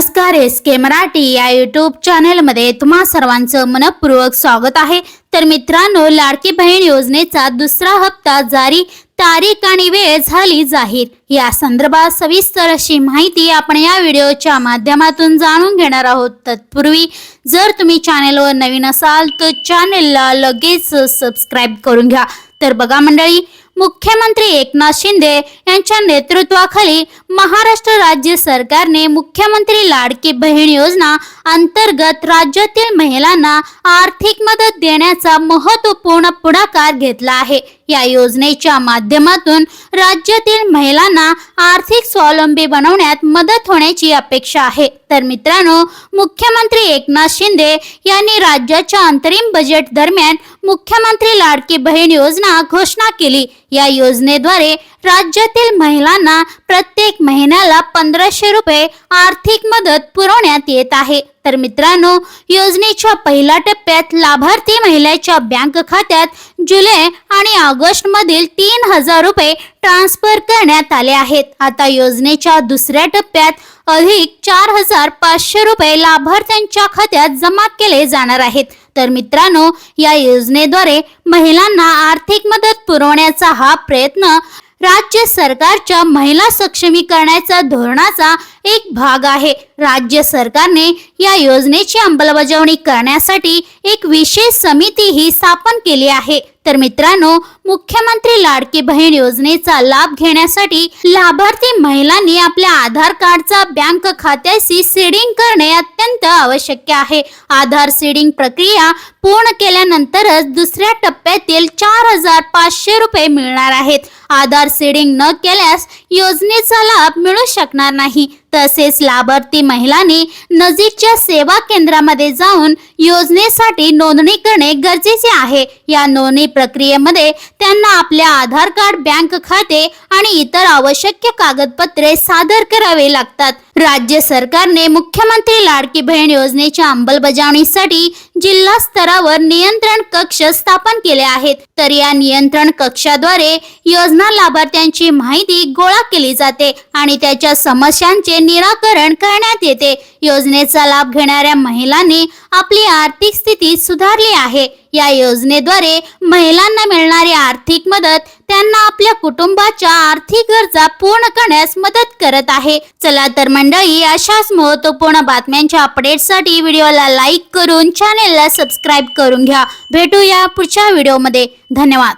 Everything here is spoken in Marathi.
नमस्कार एस के मराठी या युट्यूब चॅनेलमध्ये तुम्हा सर्वांचं मनपूर्वक स्वागत आहे. तर मित्रांनो लाडकी बहीण योजनेचा दुसरा हप्ता जारी तारीख आणि वेळ झाली जाहीर. या संदर्भात सविस्तर अशी माहिती आपण या व्हिडिओच्या माध्यमातून जाणून घेणार आहोत. तत्पूर्वी जर तुम्ही चॅनेलवर नवीन असाल तर चॅनेलला लगेच सबस्क्राईब करून घ्या. तर बघा मंडळी मुख्यमंत्री एकनाथ शिंदे यांच्या नेतृत्वाखाली महाराष्ट्र राज्य सरकारने मुख्यमंत्री लाडकी बहीण योजना अंतर्गत राज्यातील महिलांना आर्थिक मदत देण्याचा महत्त्वपूर्ण पुढाकार घेतला आहे. या योजनेच्या माध्यमातून राज्यातील महिलांना आर्थिक स्वावलंबी बनवण्यात मदत होण्याची अपेक्षा आहे. तर मित्रांनो मुख्यमंत्री एकनाथ शिंदे यांनी राज्याच्या अंतरिम बजेट दरम्यान मुख्यमंत्री लाडकी बहीण योजना घोषणा केली. या योजनेद्वारे राज्यातील महिलांना प्रत्येक महिन्याला पंधराशे रुपये आर्थिक मदत पुरवण्यात येत आहे. तर मित्रांनो योजनेच्या पहिल्या टप्प्यात लाभार्थी महिलेच्या बँक खात्यात जुलै आणि ऑगस्ट मधील तीन हजार रुपये ट्रान्सफर करण्यात आले आहेत. आता योजनेच्या दुसऱ्या टप्प्यात अधिक चार हजार पाचशे रुपये लाभार्थ्यांच्या खात्यात जमा केले जाणार आहेत. तर मित्रांनो या योजनेद्वारे महिलांना आर्थिक मदत पुरवण्याचा हा प्रयत्न राज्य सरकारच्या महिला सक्षमीकरणाचा धोरणाचा एक भाग आहे. राज्य सरकारने या योजनेची अंमलबजावणी करण्यासाठी एक विशेष समिती ही स्थापन केली आहे. तर मित्रांनो मुख्यमंत्री लाडकी बहीण योजनेचा लाभ घेण्यासाठी लाभार्थी महिलांनी आपल्या आधार कार्डचा बँक खात्याशी सीडिंग करणे अत्यंत आवश्यक आहे. आधार सीडिंग प्रक्रिया पूर्ण केल्यानंतरच दुसऱ्या टप्प्यातील चार हजार पाचशे रुपये मिळणार आहेत. आधार सीडिंग न केल्यास योजनेचा लाभ मिळू शकणार नाही. तसेच लाभार्थी महिलांनी नजीकच्या सेवा केंद्रामध्ये जाऊन योजनेसाठी नोंदणी करणे गरजेचे आहे. या नोंदणी प्रक्रियेमध्ये त्यांना आपल्या आधार कार्ड बँक खाते आणि इतर आवश्यक कागदपत्रे सादर करावे लागतात. राज्य सरकारने मुख्यमंत्री लाडकी बहीण योजनेच्या अंमलबजावणीसाठी जिल्हा स्तरावर नियंत्रण कक्ष स्थापन केले आहेत. तर या नियंत्रण कक्षाद्वारे योजना लाभार्थ्यांची माहिती गोळा केली जाते आणि त्याच्या समस्यांचे निराकरण करण्यात येते. योजनेचा लाभ घेणाऱ्या महिलांनी आपली आर्थिक स्थिती सुधारली आहे. या योजनेद्वारे महिलांना मिळणारी आर्थिक मदत त्यांना आपल्या कुटुंबाच्या आर्थिक गरजा पूर्ण करण्यास मदत करत आहे. चला तर मंडळी अशाच महत्त्वपूर्ण बातम्यांच्या अपडेटसाठी व्हिडिओला लाईक करून चॅनेलला सबस्क्राईब करून घ्या. भेटूया पुढच्या व्हिडिओमध्ये धन्यवाद.